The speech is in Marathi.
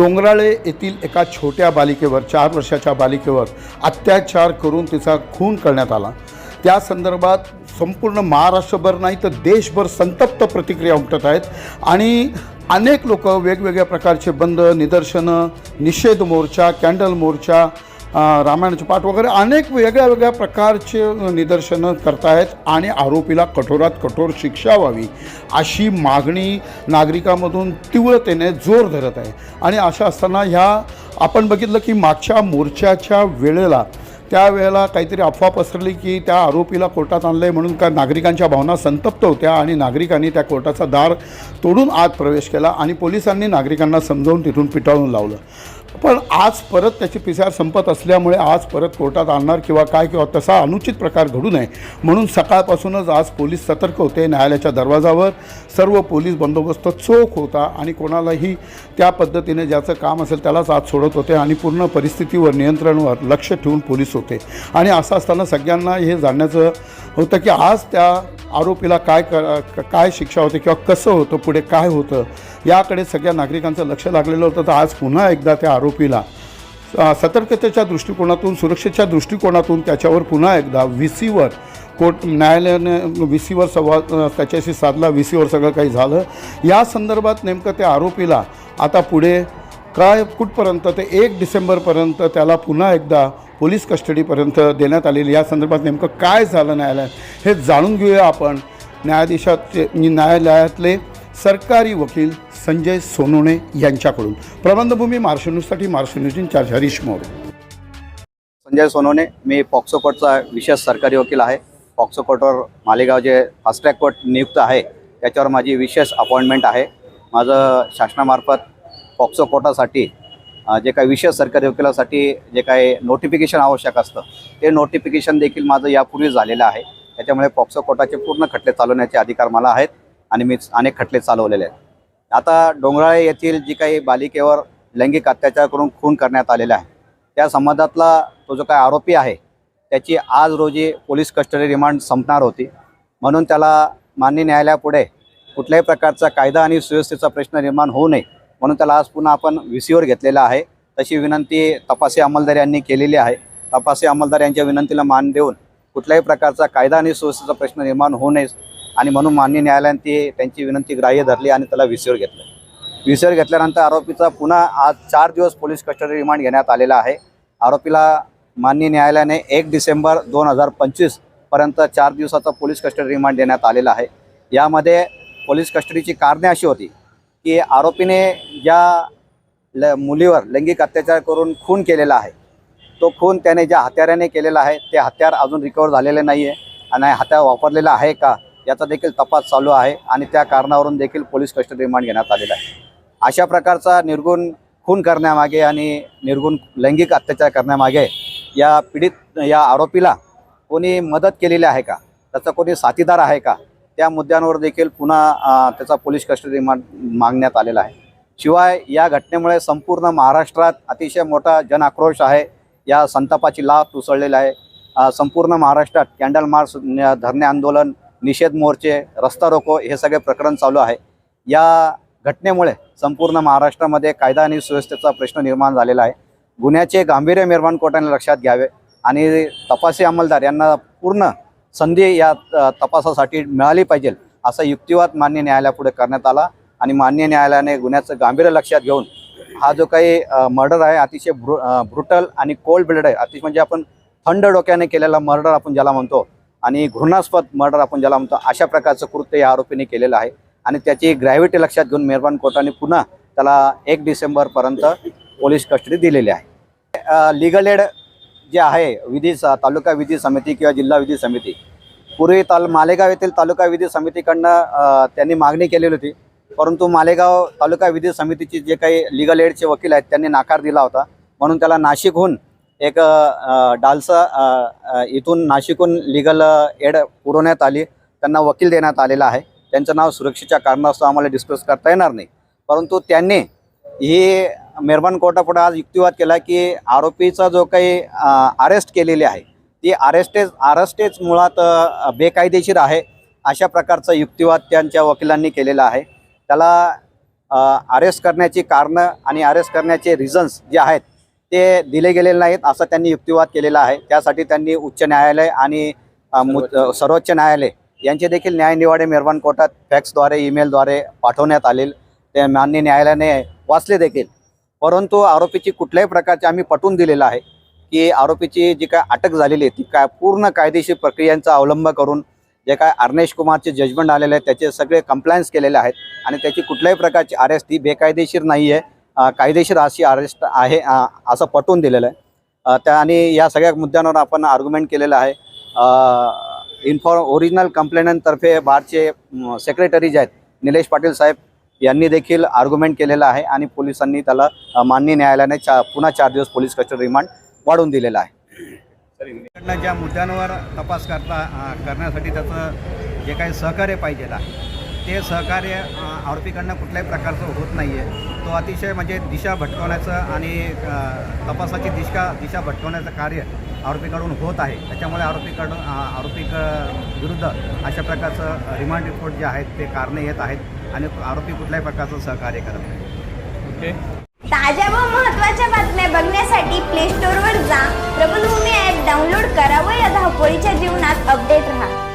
डोंगराळे येथील एका छोट्या बालिकेवर चार वर्षाच्या बालिकेवर अत्याचार करून तिचा खून करण्यात आला. त्या संदर्भात संपूर्ण महाराष्ट्रभर नाही तर देशभर संतप्त प्रतिक्रिया उमटत आहेत आणि अनेक लोक वेगवेगळ्या प्रकारचे बंद निदर्शनं निषेध मोर्चा कॅन्डल मोर्चा रामायणाचे पाठ वगैरे अनेक वेगळ्या वेगळ्या प्रकारचे निदर्शनं करतायत आणि आरोपीला कठोरात कठोर शिक्षा व्हावी अशी मागणी नागरिकांमधून तीव्रतेने जोर धरत आहे. आणि अशा असताना ह्या आपण बघितलं की मागच्या मोर्चाच्या वेळेला त्यावेळेला काहीतरी अफवा पसरली की त्या आरोपीला कोर्टात आणलं आहे म्हणून का नागरिकांच्या भावना संतप्त होत्या आणि नागरिकांनी त्या कोर्टाचा दार तोडून आत प्रवेश केला आणि पोलिसांनी नागरिकांना समजावून तिथून पिटाळून लावलं. पण आज परत त्याची पी सी आर संपत असल्यामुळे आज परत कोर्टात आणणार किंवा काय किंवा तसा अनुचित प्रकार घडू नये. म्हणून सकाळपासूनच आज पोलीस सतर्क होते न्यायालयाच्या दरवाजावर. सर्व पोलीस बंदोबस्त चोख होता आणि कोणालाही त्या पद्धतीने ज्याचं काम असेल त्यालाच आज सोडत होते आणि पूर्ण परिस्थितीवर नियंत्रणावर लक्ष ठेवून पोलीस होते. आणि असं असताना सगळ्यांना हे जाणण्याचं होतं की आज त्या आरोपीला काय क काय शिक्षा होते किंवा कसं होतं पुढे काय होतं याकडे सगळ्या नागरिकांचं लक्ष लागलेलं होतं. तर आज पुन्हा एकदा त्या आरोपीला सतर्कतेच्या दृष्टिकोनातून सुरक्षेच्या दृष्टिकोनातून त्याच्यावर पुन्हा एकदा व्ही सीवर कोर्ट न्यायालयाने व्ही सीवर संवाद त्याच्याशी साधला व्ही सीवर सगळं काही झालं. या संदर्भात नेमकं त्या आरोपीला आता पुढे काय कुठपर्यंत ते एक डिसेंबरपर्यंत त्याला पुन्हा एकदा पोलीस कस्टडीपर्यंत देण्यात आलेली या संदर्भात नेमकं काय झालं न्यायालयात हे जाणून घेऊया आपण. न्यायाधीशाचे न्यायालयातले सरकारी वकील संजय सोनोणे यांच्याकडून. प्रबंधभूमी मार्शल न्यूजसाठी marshal news incharge Harish More. Sanjay Sonone मी पॉक्सो कोर्टचा विशेष सरकारी वकील आहे. पॉक्सो कोर्टवर मालेगाव जे फास्ट ट्रॅक कोर्ट नियुक्त आहे त्याच्यावर माझी विशेष अपॉइंटमेंट आहे. माझं शासनामार्फत पॉक्सो कोटासाठी जे काही विशेष सरकारी वकिलासाठी जे काही नोटिफिकेशन आवश्यक असतं ते नोटिफिकेशन देखील माझं यापूर्वी झालेलं आहे. त्याच्यामुळे पॉक्सो कोटाचे पूर्ण खटले चालवण्याचे अधिकार मला आहेत आणि मी अनेक खटले चालवलेले आहेत. आता डोंगराळे येथील जी काही बालिकेवर लैंगिक अत्याचार करून खून करण्यात आलेला आहे त्या संबंधातला तो जो काही आरोपी आहे त्याची आज रोजी पोलीस कस्टडी रिमांड संपणार होती. म्हणून त्याला माननीय न्यायालयापुढे कुठल्याही प्रकारचा कायदा आणि सुव्यवस्थेचा प्रश्न निर्माण होऊ नये म्हणून त्याला आज पुन्हा आपण व्ही सीवर घेतलेला आहे. तशी विनंती तपासी अंमलदार यांनी केलेली आहे. तपासी अंमलदार यांच्या विनंतीला मान देऊन कुठल्याही प्रकारचा कायदा आणि सुव्यवस्थेचा प्रश्न निर्माण होऊ नये आणि म्हणून माननीय न्यायालयाने ती त्यांची विनंती ग्राह्य धरली आणि त्याला व्ही सीवर घेतलं. व्ही सीवर घेतल्यानंतर आरोपीचा पुन्हा आज चार दिवस पोलीस कस्टडी रिमांड घेण्यात आलेला आहे. आरोपीला माननीय न्यायालयाने एक डिसेंबर दोन हजार पंचवीसपर्यंत चार दिवसाचा पोलीस कस्टडी रिमांड देण्यात आलेला आहे. यामध्ये पोलीस कस्टडीची कारणे अशी होती. की आरोपीने ज्या ल मुलीवर लैंगिक अत्याचार करून खून केलेला आहे तो खून त्याने ज्या हत्याराने केलेला आहे ते हत्यार अजून रिकवर झालेले नाही आहे आणि हत्यार वापरलेला आहे का याचा देखील तपास चालू आहे आणि त्या कारणावरून देखील पोलीस कस्टडी रिमांड घेण्यात आलेला आहे. अशा प्रकारचा निर्गुण खून करण्यामागे आणि निर्गुण लैंगिक अत्याचार करण्यामागे या पीडित या आरोपीला कोणी मदत केलेली आहे का त्याचा कोणी साथीदार आहे का त्या मुद्द्यांवर देखील पुन्हा त्याचा पोलीस कस्टडी रिमांड मागण्यात आलेला आहे. शिवाय या घटनेमुळे संपूर्ण महाराष्ट्रात अतिशय मोठा जनआक्रोश आहे. या संतापाची लाभ उसळलेला आहे. संपूर्ण महाराष्ट्रात कॅन्डल मार्च धरणे आंदोलन निषेध मोर्चे रस्ता रोको हे सगळे प्रकरण चालू आहे. या घटनेमुळे संपूर्ण महाराष्ट्रामध्ये कायदा आणि सुव्यवस्थेचा प्रश्न निर्माण झालेला आहे. गुन्ह्याचे गांभीर्य निर्माण कोर्टाने लक्षात घ्यावे आणि तपासी अंमलदार यांना पूर्ण संधी या तपासासाठी मिळाली पाहिजे असा युक्तिवाद मान्य न्यायालयापुढे करण्यात आला आणि मान्य न्यायालयाने गुन्ह्याचं गांभीर्य लक्षात घेऊन हा जो काही मर्डर आहे अतिशय ब्रु ब्रुटल आणि कोल्ड ब्लड आहे अतिशय म्हणजे आपण थंड डोक्याने केलेला मर्डर आपण ज्याला म्हणतो आणि घृणास्पद मर्डर आपण ज्याला म्हणतो अशा प्रकारचं कृत्य या आरोपीने केलेलं आहे आणि त्याची ग्रॅव्हिटी लक्षात घेऊन मेहरबान कोर्टाने पुन्हा त्याला एक डिसेंबरपर्यंत पोलीस कस्टडी दिलेली आहे. लिगल एड जे आहे विधी स- तालुका विधी समिती किंवा जिल्हा विधी समिती. पूर्वी ताल मालेगाव येथील तालुका विधी समितीकडनं त्यांनी मागणी केलेली होती. परंतु मालेगाव तालुका विधी समितीचे जे काही लिगल एडचे वकील आहेत त्यांनी नाकार दिला होता. म्हणून त्याला नाशिकहून एक डालसा इथून नाशिकहून लिगल एड पुरवण्यात आली. त्यांना वकील देण्यात आलेला आहे. त्यांचं नाव सुरक्षेच्या कारणास्तव आम्हाला डिस्कस करता येणार नाही. परंतु त्यांनी ही मेहरबान कोर्टापुढे आज युक्तिवाद केला की आरोपीचा जो काही अरेस्ट केलेली आहे ती अरेस्टेज अरेस्टेज मुळात बेकायदेशीर आहे अशा प्रकारचा युक्तिवाद त्यांच्या वकिलांनी केलेला आहे. त्याला अरेस्ट करण्याची कारणं आणि अरेस्ट करण्याचे रिझन्स जे आहेत ते दिले गेलेले नाहीत असं त्यांनी युक्तिवाद केलेला आहे. त्यासाठी त्यांनी उच्च न्यायालय आणि सर्वोच्च न्यायालय. यांचे देखील न्यायनिवाडे निर्माण कोर्टात फॅक्सद्वारे ईमेलद्वारे पाठवण्यात आले ते मान्य न्यायालयाने वाचले देखील. परंतु आरोपीची कुठल्याही प्रकारचे आम्ही पटवून दिलेलं आहे की आरोपीची जी काय अटक झालेली आहे ती काय पूर्ण कायदेशीर प्रक्रियांचा अवलंब करून जे काय अर्नेश कुमारचे जजमेंट आलेले आहे त्याचे सगळे कंप्लायन्स केलेले आहेत आणि त्याची कुठल्याही प्रकारची अरेस्ट ही बेकायदेशीर नाही आहे. कायदेशीर अशी अरेस्ट आहे असं पटवून दिलेलं आहे. त्या आणि या सगळ्या मुद्द्यांवर आपण आर्ग्युमेंट केलेलं आहे. इन्फॉ ओरिजिनल कंप्लेनंटतर्फे बारचे सेक्रेटरी जे आहेत निलेश पाटील साहेब यांनी देखील आर्ग्युमेंट केलेलं आहे आणि पोलिसांनी त्याला मान्य माननीय न्यायालयाने चा पुन्हा चार दिवस पोलीस कस्टडी रिमांड वाढवून दिलेला आहे. ज्या मुद्द्यांवर तपास करता करण्यासाठी त्याचं जे काही सहकार्य पाहिजे ते सहकार्य आरोपीकडनं कुठल्याही प्रकारचं होत नाही आहे तो अतिशय म्हणजे दिशा भटकवण्याचं आणि तपासाची दिशा दिशा भटकवण्याचं कार्य आरोपीकडून होत आहे. त्याच्यामुळे आरोपीकडून आरोपीक आरोपी विरुद्ध अशा प्रकारचं रिमांड रिपोर्ट जे आहेत ते कारणे येत आहेत. आणि आरोपी कुठल्याही प्रकारचं सहकार्य करत नाही. ताज्या व महत्त्वाच्या बातम्या बघण्यासाठी प्ले स्टोअरवर जा. प्रबलभूमी ॲप डाउनलोड करा व या धावपळीच्या जीवनात अपडेट राहा.